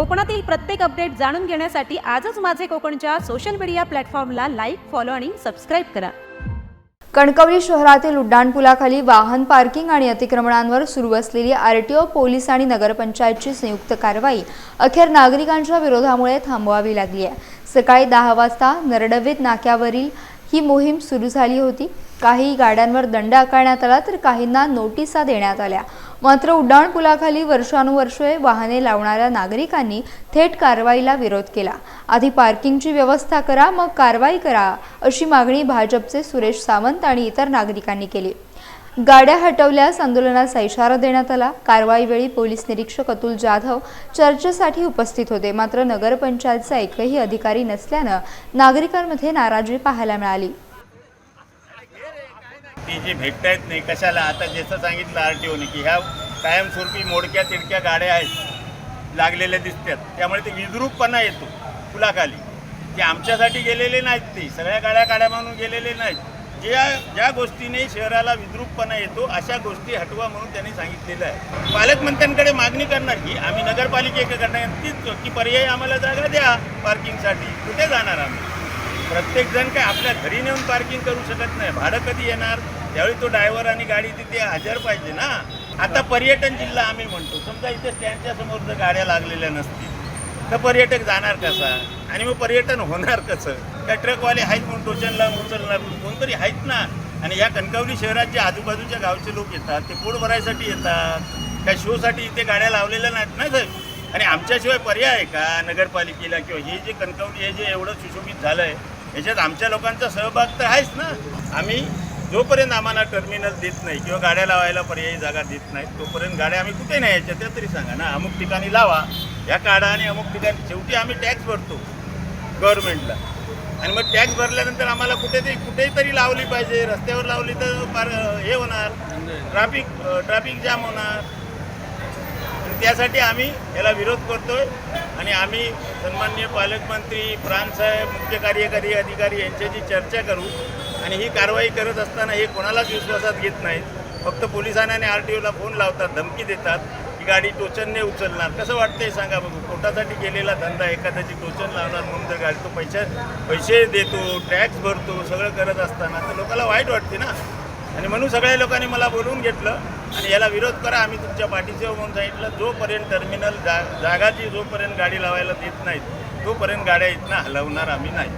कोकणातील प्रत्येक अपडेट जाणून घेण्यासाठी आजच माझे कोकणच्या सोशल मीडिया प्लॅटफॉर्मला लाईक फॉलो आणि सबस्क्राईब करा. कणकवली शहरातील उड्डाणपुलाखाली वाहन पार्किंग आणि अतिक्रमणांवर सुरू असलेली आरटीओ पोलीस आणि नगरपंचायतची संयुक्त कारवाई अखेर नागरिकांच्या विरोधामुळे थांबवावी लागली आहे. सकाळी दहा वाजता नरडवीत नाक्यावरील ही मोहीम सुरू झाली होती. काही गाड्यांवर दंड आकारण्यात आला तर काहींना नोटिसा देण्यात आल्या. मात्र उड्डाणपुलाखाली वर्षानुवर्षे वाहने लावणाऱ्या नागरिकांनी थेट कारवाईला विरोध केला. आधी पार्किंगची व्यवस्था करा मग कारवाई करा अशी मागणी भाजपचे सुरेश सावंत आणि इतर नागरिकांनी केली. गाड्या हटवल्यास आंदोलनाचा इशारा देण्यात आला. कारवाईवेळी पोलीस निरीक्षक अतुल जाधव चर्चेसाठी उपस्थित होते. मात्र नगरपंचायतचा एकही अधिकारी नसल्यानं नागरिकांमध्ये नाराजी पाहायला मिळाली. की जे भेटता येत नाही कशाला? आता जसं सांगितलं आर टी ओने की ह्या कायमस्वरूपी मोडक्या तिडक्या गाड्या आहेत लागलेल्या दिसतात. त्यामुळे ते विद्रूपपणा येतो पुलाखाली. ते आमच्यासाठी गेलेले नाहीत ते सगळ्या गाड्या काड्या म्हणून गेलेले नाहीत. ज्या ज्या गोष्टीने शहराला विद्रूपपणा येतो अशा गोष्टी हटवा म्हणून त्यांनी सांगितलेलं आहे. पालकमंत्र्यांकडे मागणी करणार की आम्ही नगरपालिकेकडे करणार तीच की पर्यायी आम्हाला जागा द्या पार्किंगसाठी. कुठे जाणार आम्ही? प्रत्येकजण काय आपल्या घरी नेऊन पार्किंग करू शकत नाही. भाडं कधी येणार? त्यावेळी तो ड्रायव्हर आणि गाडी तिथे हजर पाहिजे ना. आता पर्यटन जिल्हा आम्ही म्हणतो. समजा इथे स्टँडच्या समोर जर गाड्या लागलेल्या नसतील तर पर्यटक जाणार कसा? आणि मग पर्यटन होणार कसं? त्या ट्रकवाले आहेत म्हणून टोचनला उचलणार कोणतरी आहेत ना. आणि या कणकवली शहरात जे आजूबाजूच्या गावचे लोक येतात ते पोट भरायसाठी येतात. त्या शोसाठी इथे गाड्या लावलेल्या नाहीत ना साहेब. आणि आमच्याशिवाय पर्याय आहे का नगरपालिकेला किंवा हे जे कणकवली हे जे एवढं सुशोभित झालं आहे याच्यात आमच्या लोकांचा सहभाग तर आहेच ना. आम्ही जोपर्यंत आम्हाला टर्मिनल देत नाही किंवा गाड्या लावायला पर्यायी जागा देत नाही तोपर्यंत गाड्या आम्ही कुठे नाही यायच्या त्या तरी सांगा ना. अमुक ठिकाणी लावा. या काढा आणि अमुक ठिकाणी शेवटी आम्ही टॅक्स भरतो गव्हर्नमेंटला आणि मग टॅक्स भरल्यानंतर आम्हाला कुठेतरी कुठेही तरी लावली पाहिजे. रस्त्यावर लावली तर फार हे होणार. ट्रॅफिक ट्रॅफिक जाम होणार. त्यासाठी आम्ही याला विरोध करतोय. आणि आम्ही सन्माननीय पालकमंत्री साहेब मुख्य कार्यकारी अधिकारी यांच्याशी चर्चा करू. आणि ही कारवाई करत असताना हे कोणालाच विश्वासात घेत नाहीत. फक्त पोलिसांना आणि आर टी ओला फोन लावतात धमकी देतात की गाडी टोचनने उचलणार. कसं वाटतंय सांगा बघू. पोटासाठी केलेला धंदा एखाद्याची टोचन लावणार म्हणून जर गाडी तो पैसे पैसे देतो टॅक्स भरतो सगळं करत असताना तर लोकांना वाईट वाटते ना. आणि म्हणून सगळ्या लोकांनी मला बोलवून घेतलं. आणि याला विरोध करा आम्ही तुमच्या पाठीचे म्हणून सांगितलं. जोपर्यंत टर्मिनल जा जागाची जोपर्यंत गाडी लावायला देत नाहीत तोपर्यंत गाड्या इथनं हलवणार आम्ही नाही.